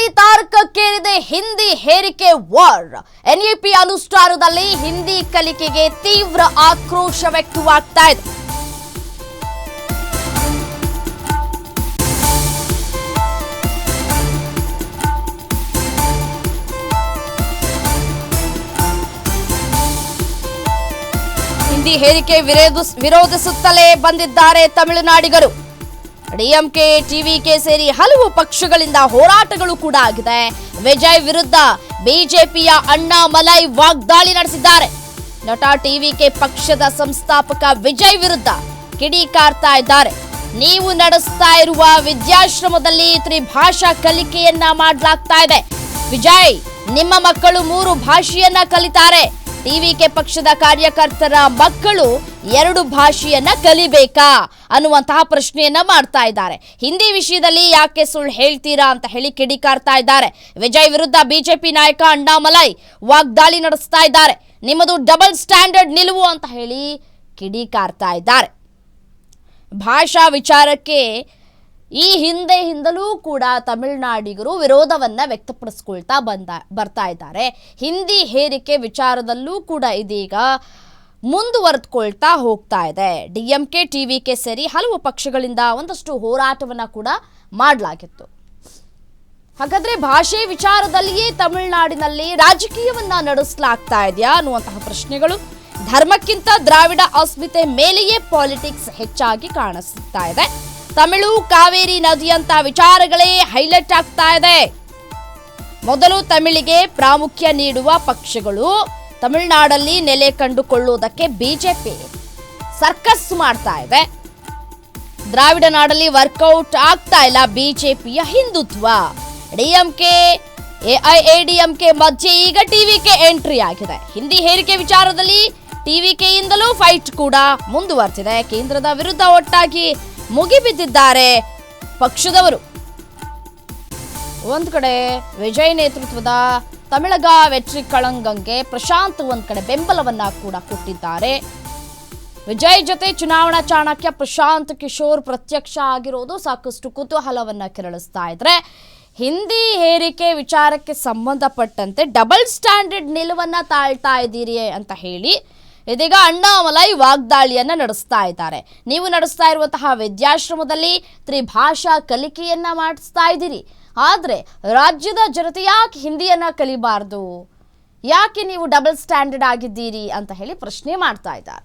ರಾಜ್ಯದಲ್ಲಿ ತಾರಕಕ್ಕೇರಿದೆ ಹಿಂದಿ ಹೇರಿಕೆ war. NEP ಅನುಷ್ಠಾನದಲ್ಲಿ ಹಿಂದಿ ಕಲಿಕೆಗೆ ತೀವ್ರ ಆಕ್ರೋಶ ವ್ಯಕ್ತವಾಗ್ತಾ ಇದೆ. ಹಿಂದಿ ಹೇರಿಕೆ ವಿರೋಧಿಸುತ್ತಲೇ ಬಂದಿದ್ದಾರೆ ತಮಿಳುನಾಡಿಗರು. ಡಿಎಂಕೆ ಟಿವಿಕೆ ಸೇರಿ ಹಲವು ಪಕ್ಷಗಳಿಂದ ಹೋರಾಟಗಳು ಕೂಡ ಆಗಿದೆ. ವಿಜಯ್ ವಿರುದ್ಧ ಬಿಜೆಪಿಯ ಅಣ್ಣಾಮಲೈ ವಾಗ್ದಾಳಿ ನಡೆಸಿದ್ದಾರೆ. ನಟ ಟಿವಿಕೆ ಪಕ್ಷದ ಸಂಸ್ಥಾಪಕ ವಿಜಯ್ ವಿರುದ್ಧ ಕಿಡಿಕಾರ್ತಾ ಇದ್ದಾರೆ. ನೀವು ನಡೆಸ್ತಾ ಇರುವ ವಿದ್ಯಾಶ್ರಮದಲ್ಲಿ ತ್ರಿಭಾಷಾ ಕಲಿಕೆಯನ್ನ ಮಾಡಲಾಗ್ತಾ ಇದೆ. ವಿಜಯ್, ನಿಮ್ಮ ಮಕ್ಕಳು ಮೂರು ಭಾಷೆಯನ್ನ ಕಲಿತಾರೆ. ಟಿವಿಕೆ ಪಕ್ಷದ ಕಾರ್ಯಕರ್ತರ ಮಕ್ಕಳು ಎರಡು ಭಾಷೆಯನ್ನ ಕಲಿಬೇಕಾ ಅನ್ನುವಂತಹ ಪ್ರಶ್ನೆಯನ್ನ ಮಾಡ್ತಾ ಇದ್ದಾರೆ. ಹಿಂದಿ ವಿಷಯದಲ್ಲಿ ಯಾಕೆ ಸುಳ್ಳು ಹೇಳ್ತೀರಾ ಅಂತ ಹೇಳಿ ಕಿಡಿಕಾರ್ತಾ ಇದ್ದಾರೆ. ವಿಜಯ್ ವಿರುದ್ಧ ಬಿಜೆಪಿ ನಾಯಕ ಅಣ್ಣಾಮಲೈ ವಾಗ್ದಾಳಿ ನಡೆಸ್ತಾ ಇದ್ದಾರೆ. ನಿಮ್ಮದು ಡಬಲ್ ಸ್ಟ್ಯಾಂಡರ್ಡ್ ನಿಲುವು ಅಂತ ಹೇಳಿ ಕಿಡಿಕಾರ್ತಾ ಇದ್ದಾರೆ. ಭಾಷಾ ವಿಚಾರಕ್ಕೆ ಈ ಹಿಂದೆ ಹಿಂದಲೂ ಕೂಡ ತಮಿಳುನಾಡಿಗರು ವಿರೋಧವನ್ನ ವ್ಯಕ್ತಪಡಿಸ್ಕೊಳ್ತಾ ಬಂದ, ಬರ್ತಾ ಇದ್ದಾರೆ. ಹಿಂದಿ ಹೇರಿಕೆ ವಿಚಾರದಲ್ಲೂ ಕೂಡ ಇದೀಗ ಮುಂದುವರೆದುಕೊಳ್ತಾ ಹೋಗ್ತಾ ಇದೆ. D M K, T V K ಸೇರಿ ಹಲವು ಪಕ್ಷಗಳಿಂದ ಒಂದಷ್ಟು ಹೋರಾಟವನ್ನ ಕೂಡ ಮಾಡಲಾಗಿತ್ತು. ಹಾಗಾದ್ರೆ ಭಾಷೆ ವಿಚಾರದಲ್ಲಿಯೇ ತಮಿಳುನಾಡಿನಲ್ಲಿ ರಾಜಕೀಯವನ್ನ ನಡೆಸಲಾಗ್ತಾ ಇದೆಯಾ ಅನ್ನುವಂತಹ ಪ್ರಶ್ನೆಗಳು ಧರ್ಮಕ್ಕಿಂತ ದ್ರಾವಿಡ ಅಸ್ಮಿತೆ ಮೇಲೆಯೇ ಪಾಲಿಟಿಕ್ಸ್ ಹೆಚ್ಚಾಗಿ ಕಾಣಿಸ್ತಾ ಇದೆ. ತಮಿಳು, ಕಾವೇರಿ ನದಿಯಂತ ವಿಚಾರಗಳೇ ಹೈಲೈಟ್ ಆಗ್ತಾ ಇದೆ. ಮೊದಲು ತಮಿಳಿಗೆ ಪ್ರಾಮುಖ್ಯ ನೀಡುವ ಪಕ್ಷಗಳು ತಮಿಳುನಾಡಲ್ಲಿ ನೆಲೆ ಕಂಡುಕೊಳ್ಳುವುದಕ್ಕೆ ಬಿಜೆಪಿ ಸರ್ಕಸ್ ಮಾಡ್ತಾ ಇದೆ. ದ್ರಾವಿಡ ನಾಡಲ್ಲಿ ವರ್ಕೌಟ್ ಆಗ್ತಾ ಇಲ್ಲ ಬಿಜೆಪಿಯ ಹಿಂದುತ್ವ. ಡಿಎಂಕೆ ಎಐಎಡಿಎಂಕೆ ಮಧ್ಯೆ ಈಗ ಟಿವಿಕೆ ಎಂಟ್ರಿ ಆಗಿದೆ. ಹಿಂದಿ ಹೇರಿಕೆ ವಿಚಾರದಲ್ಲಿ ಟಿವಿಕೆಯಿಂದಲೂ ಫೈಟ್ ಕೂಡ ಮುಂದುವರೆದಿದೆ ಕೇಂದ್ರದ ವಿರುದ್ಧ ಒಟ್ಟಾಗಿ ಮುಗಿಬಿದ್ದಿದ್ದಾರೆ ಪಕ್ಷದವರು. ಒಂದು ಕಡೆ ವಿಜಯ್ ನೇತೃತ್ವದ ತಮಿಳಗ ವೆಟ್ರಿ ಕಳಂಗಂಗೆ ಪ್ರಶಾಂತ್ ಒಂದ್ ಕಡೆ ಬೆಂಬಲವನ್ನ ಕೂಡ ಕೊಟ್ಟಿದ್ದಾರೆ. ವಿಜಯ್ ಜೊತೆ ಚುನಾವಣಾ ಚಾಣಕ್ಯ ಪ್ರಶಾಂತ್ ಕಿಶೋರ್ ಪ್ರತ್ಯಕ್ಷ ಆಗಿರೋದು ಸಾಕಷ್ಟು ಕುತೂಹಲವನ್ನ ಕೆರಳಿಸ್ತಾ ಇದ್ರೆ, ಹಿಂದಿ ಹೇರಿಕೆ ವಿಚಾರಕ್ಕೆ ಸಂಬಂಧಪಟ್ಟಂತೆ ಡಬಲ್ ಸ್ಟ್ಯಾಂಡರ್ಡ್ ನಿಲುವನ್ನ ತಾಳ್ತಾ ಇದ್ದೀರಿ ಅಂತ ಹೇಳಿ ಇದೀಗ ಅಣ್ಣಾಮಲೈ ವಾಗ್ದಾಳಿಯನ್ನ ನಡೆಸ್ತಾ ಇದ್ದಾರೆ. ನೀವು ನಡೆಸ್ತಾ ಇರುವಂತಹ ವಿದ್ಯಾಶ್ರಮದಲ್ಲಿ ತ್ರಿಭಾಷಾ ಕಲಿಕೆಯನ್ನ ಮಾಡಿಸ್ತಾ ಇದ್ದೀರಿ. ಆದ್ರೆ ರಾಜ್ಯದ ಜನತೆ ಯಾಕೆ ಹಿಂದಿಯನ್ನು ಕಲಿಬಾರ್ದು? ಯಾಕೆ ನೀವು ಡಬಲ್ ಸ್ಟ್ಯಾಂಡರ್ಡ್ ಆಗಿದ್ದೀರಿ ಅಂತ ಹೇಳಿ ಪ್ರಶ್ನೆ ಮಾಡ್ತಾ ಇದ್ದಾರೆ.